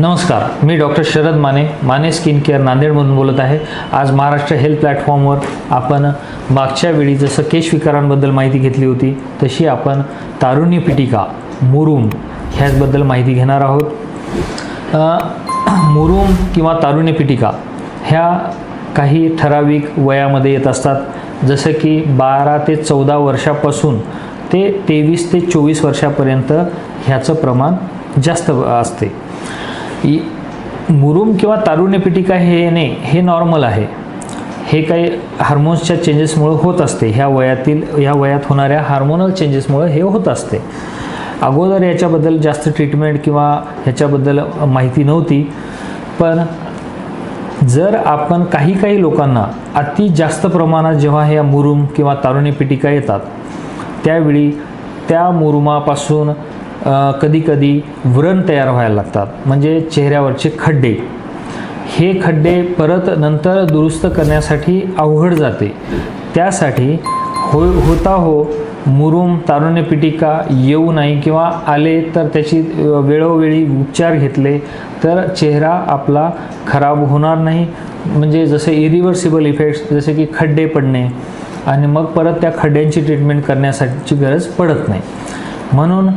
नमस्कार मी doctor Sharad Mane Mane skin care नांदेडमधून बोलत आहे. आज महाराष्ट्र हेल्थ प्लॅटफॉर्मवर आपण मागच्या वेळी जसं केशविकारांबद्दल माहिती घेतली होती तशी आपण तारुण्य पिटिका मुरुम ह्याचबद्दल माहिती घेणार आहोत. मुरुम किंवा तारुण्य पिटिका ह्या काही ठराविक वयामध्ये येत असतात. जसं की बारा ते चौदा वर्षापासून ते तेवीस ते चोवीस वर्षापर्यंत ह्याचं प्रमाण जास्त असते. मुरुम किंवा तारुण्य पिटिका हे येणे हे नॉर्मल आहे. हे काही हार्मोन्सच्या चेंजेसमुळे होत असते. ह्या वयातील ह्या वयात होणाऱ्या हार्मोनल चेंजेसमुळे हे होत असते. अगोदर याच्याबद्दल जास्त ट्रीटमेंट किंवा ह्याच्याबद्दल माहिती नव्हती पण जर आपण काही काही लोकांना अति जास्त प्रमाणात जेव्हा ह्या मुरुम किंवा तारुण्य पिटिका येतात त्यावेळी त्या मुरुमापासून कधीकधी व्रण तयार व्हायला लागतात. म्हणजे चेहऱ्यावरचे खड्डे. हे खड्डे परत नंतर दुरुस्त करण्यासाठी अवघड जाते. त्यासाठी हो होता हो मुरुम तारुण्य पिटिका येऊ नाही किंवा आले तर त्याची वेळोवेळी उपचार घेतले तर चेहरा आपला खराब होणार नाही. म्हणजे जसे इरिव्हर्सिबल इफेक्ट्स जसे की खड्डे पडणे आणि मग परत त्या खड्ड्यांची ट्रीटमेंट करण्यासाठीची गरज पडत नाही. म्हणून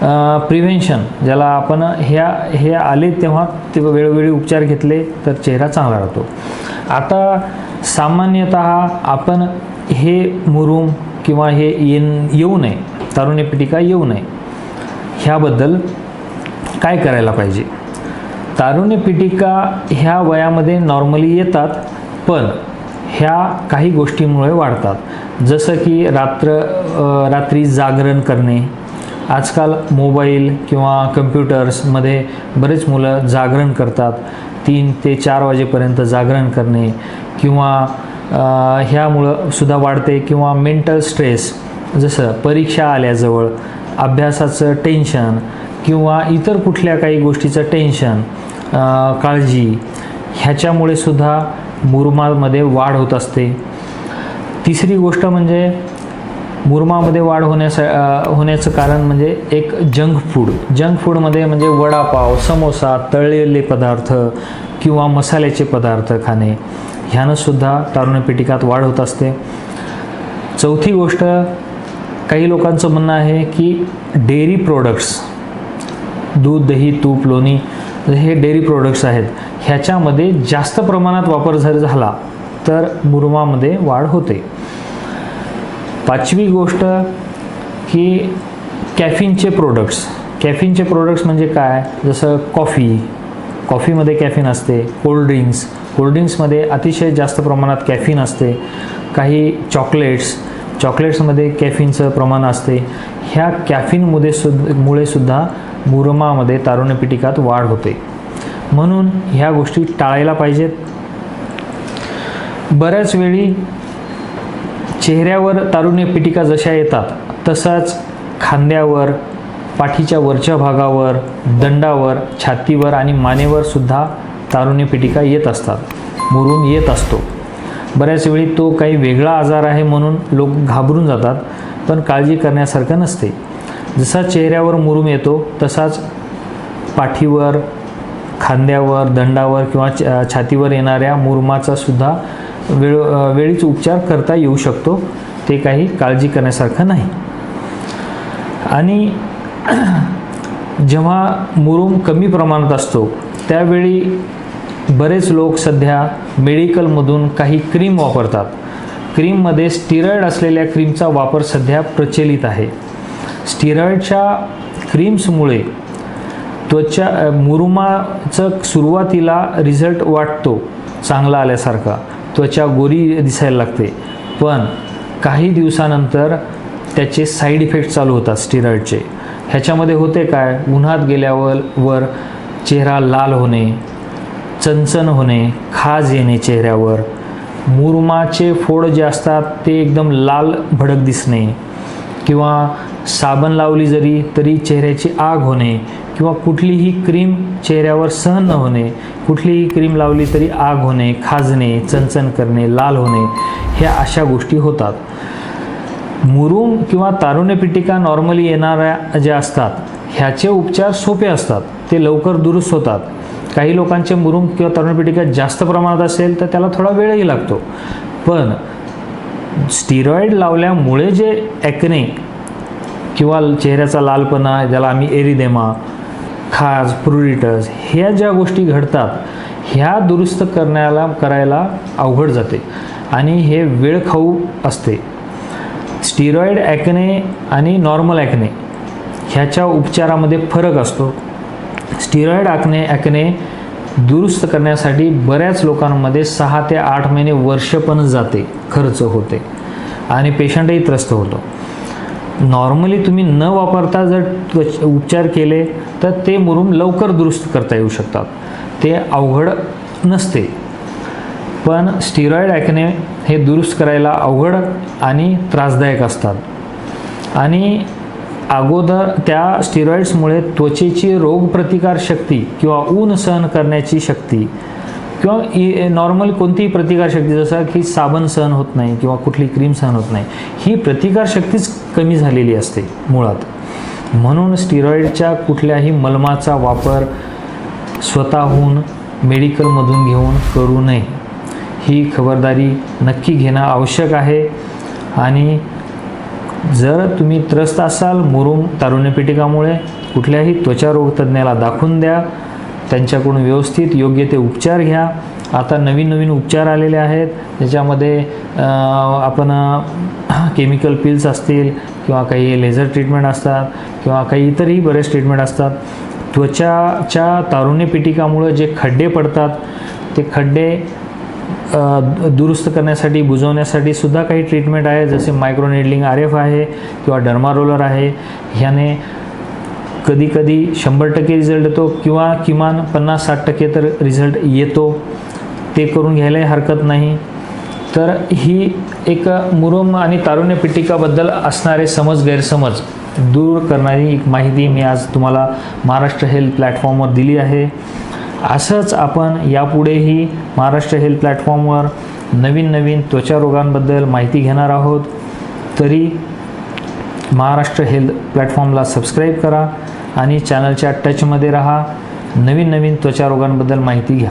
प्रिव्हेन्शन ज्याला आपण ह्या हे आले तेव्हा ते वेळोवेळी उपचार घेतले तर चेहरा चांगला राहतो. आता सामान्यतः आपण हे मुरुम किंवा हे येन येऊ नये तारुण्य पिटिका येऊ नये ह्याबद्दल काय करायला पाहिजे? तारुण्य पिटिका ह्या वयामध्ये नॉर्मली येतात पण ह्या काही गोष्टींमुळे वाढतात. जसं की रात्र रात्री जागरण करणे आजकाल मोबाईल किंवा कम्प्युटर्समध्ये बरेच मुलं जागरण करतात. तीन ते चार वाजेपर्यंत जागरण करणे किंवा ह्यामुळं सुद्धा वाढते किंवा मेंटल स्ट्रेस जसं परीक्षा आल्याजवळ अभ्यासाचं टेन्शन किंवा इतर कुठल्या काही गोष्टीचं टेन्शन काळजी ह्याच्यामुळे सुद्धा मुरुमामध्ये वाढ होत असते. तिसरी गोष्ट म्हणजे मुरमामध्ये वाढ होण्यासा होण्याचं कारण म्हणजे एक जंक फूड. जंक फूडमध्ये म्हणजे वडापाव समोसा तळलेले पदार्थ किंवा मसाल्याचे पदार्थ खाणे. ह्यानंसुद्धा तारुण्य वाढ होत असते. चौथी गोष्ट काही लोकांचं म्हणणं आहे की डेअरी प्रोडक्ट्स दूध दही तूप लोणी हे डेअरी प्रोडक्ट्स आहेत. ह्याच्यामध्ये जास्त प्रमाणात वापर जर झाला तर मुरमामध्ये वाढ होते. पाचवी गोष्ट की कॅफिनचे प्रोडक्ट्स कॅफिनचे प्रोडक्ट्स म्हणजे काय? जसं कॉफी. कॉफीमध्ये कॅफिन असते. कोल्ड्रिंक्स कोल्ड्रिंक्समध्ये अतिशय जास्त प्रमाणात कॅफिन असते. काही चॉकलेट्स. चॉकलेट्समध्ये कॅफिनचं प्रमाण असते. ह्या कॅफिनमुळे सुद्ध मुळे सुद्धा मुरमामध्ये तारुण्यपिटिकात वाढ होते. म्हणून ह्या गोष्टी टाळायला पाहिजेत. बऱ्याच वेळी चेहऱ्यावर तारुण्य पिटिका जशा येतात तसाच खांद्यावर पाठीच्या वरच्या भागावर दंडावर छातीवर आणि मानेवर सुद्धा तारुण्य पिटिका येत असतात मुरून येत असतो. बऱ्याच वेळी तो काही वेगळा आजार आहे म्हणून लोक घाबरून जातात पण काळजी करण्यासारखं नसते. जसा चेहऱ्यावर मुरूम येतो तसाच पाठीवर खांद्यावर दंडावर किंवा छातीवर येणाऱ्या मुरुमाचा सुद्धा वेळ वेळीच उपचार करता येऊ शकतो. ते काही काळजी करण्यासारखं नाही. आणि जेव्हा मुरुम कमी प्रमाणात असतो त्यावेळी बरेच लोक सध्या मेडिकलमधून काही क्रीम वापरतात. क्रीममध्ये स्टिरॉइड असलेल्या क्रीमचा वापर सध्या प्रचलित आहे. स्टिरॉइडच्या क्रीम्समुळे त्वचा मुरुमाचं सुरुवातीला रिझल्ट वाटतो चांगला आल्यासारखा. त्वचा गोरी दिसायला लागते. पण काही दिवसानंतर त्याचे साईड इफेक्ट चालू होतात स्टिरॉइडचे ह्याच्यामध्ये होते काय? उन्हात गेल्यावर वर चेहरा लाल होणे चणचण होणे खाज येणे चेहऱ्यावर. मुरमाचे फोड जे असतात ते एकदम लाल भडक दिसणे किंवा साबण लावली जरी तरी चेहऱ्याची आग होणे किंवा कुठलीही क्रीम चेहऱ्यावर सहन न होणे कुठलीही क्रीम लावली तरी आग होणे खाजणे चणचण करणे लाल होणे ह्या अशा गोष्टी होतात. मुरुम किंवा तारुण्य पिटिका नॉर्मली येणाऱ्या ज्या असतात ह्याचे उपचार सोपे असतात. ते लवकर दुरुस्त होतात. काही लोकांचे मुरुम किंवा तरुणपिटिका जास्त प्रमाणात असेल तर त्याला थोडा वेळही लागतो. पण स्टिरॉइड लावल्यामुळे जे ॲक्ने किंवा चेहऱ्याचा लालपणा ज्याला आम्ही एरिदेमा खाज प्रुरिटस ह्या ज्या गोष्टी घडतात ह्या दुरुस्त करण्याला करायला अवघड जाते. आणि हे वेळ खाऊ असते. स्टिरॉइड ॲक्ने आणि नॉर्मल ॲक्ने ह्याच्या उपचारामध्ये फरक असतो. स्टिरॉइड ॲक्ने ॲक्ने दुरुस्त करण्यासाठी बऱ्याच लोकांमध्ये सहा ते आठ महिने वर्ष पण जाते खर्च होते. आणि पेशंटही त्रस्त होतो. नॉर्मली तुम्ही न वापरता जर त्वच उपचार केले तर ते मुरुम लवकर दुरुस्त करता येऊ शकतात. ते अवघड नसते. पण स्टिरॉईड ॲक्ने हे दुरुस्त करायला अवघड आणि त्रासदायक असतात. आणि अगोदर त्या स्टिरॉईड्समुळे त्वचेची रोगप्रतिकार शक्ती किंवा ऊन सहन करण्याची शक्ती किंवा नॉर्मल कोणतीही प्रतिकारशक्ती जसं की साबण सहन होत नाही किंवा कुठली क्रीम सहन होत नाही ही प्रतिकारशक्तीच कमी झालेली असते मुळात. म्हणून स्टिरॉईडच्या कुठल्याही मलमाचा वापर स्वतःहून मेडिकलमधून घेऊन करू नये. ही खबरदारी नक्की घेणं आवश्यक आहे. आणि जर तुम्ही त्रस्त असाल मुरुम तारुण्यपीठिकामुळे कुठल्याही त्वचारोग तज्ज्ञाला दाखवून द्या. त्यांच्याकडून व्यवस्थित योग्य ते उपचार घ्या. आता नवीन नवीन उपचार आलेले आहेत. ज्याच्यामध्ये आपण केमिकल पिल्स असतील किंवा काही लेझर ट्रीटमेंट असतात किंवा काही इतरही बरेच ट्रीटमेंट असतात. त्वचाच्या तारुण्यपिटिकामुळं जे खड्डे पडतात ते खड्डे दुरुस्त करण्यासाठी बुजवण्यासाठी सुद्धा काही ट्रीटमेंट आहे. जसे मायक्रोनेडलिंग आर एफ आहे किंवा डर्मारोलर आहे. ह्याने कधी कधी शंभर टक्के रिझल्ट येतो किंवा किमान पन्नास साठ टक्के तर रिझल्ट येतो. ते करून घ्यायलाही हरकत नाही. तर ही एक मुरुम आणि तारुण्य पिटिकाबद्दल असणारे समज गैरसमज दूर करणारी एक माहिती मी आज तुम्हाला महाराष्ट्र हेल्थ प्लॅटफॉर्मवर दिली आहे. असंच आपण यापुढेही महाराष्ट्र हेल्थ प्लॅटफॉर्मवर नवीन नवीन त्वचा रोगांबद्दल माहिती घेणार आहोत. तरी महाराष्ट्र हेल्थ प्लॅटफॉर्मला सबस्क्राईब करा. आणि चॅनलच्या टचमध्ये राहा. नवीन नवीन त्वचारोगांबद्दल माहिती घ्या.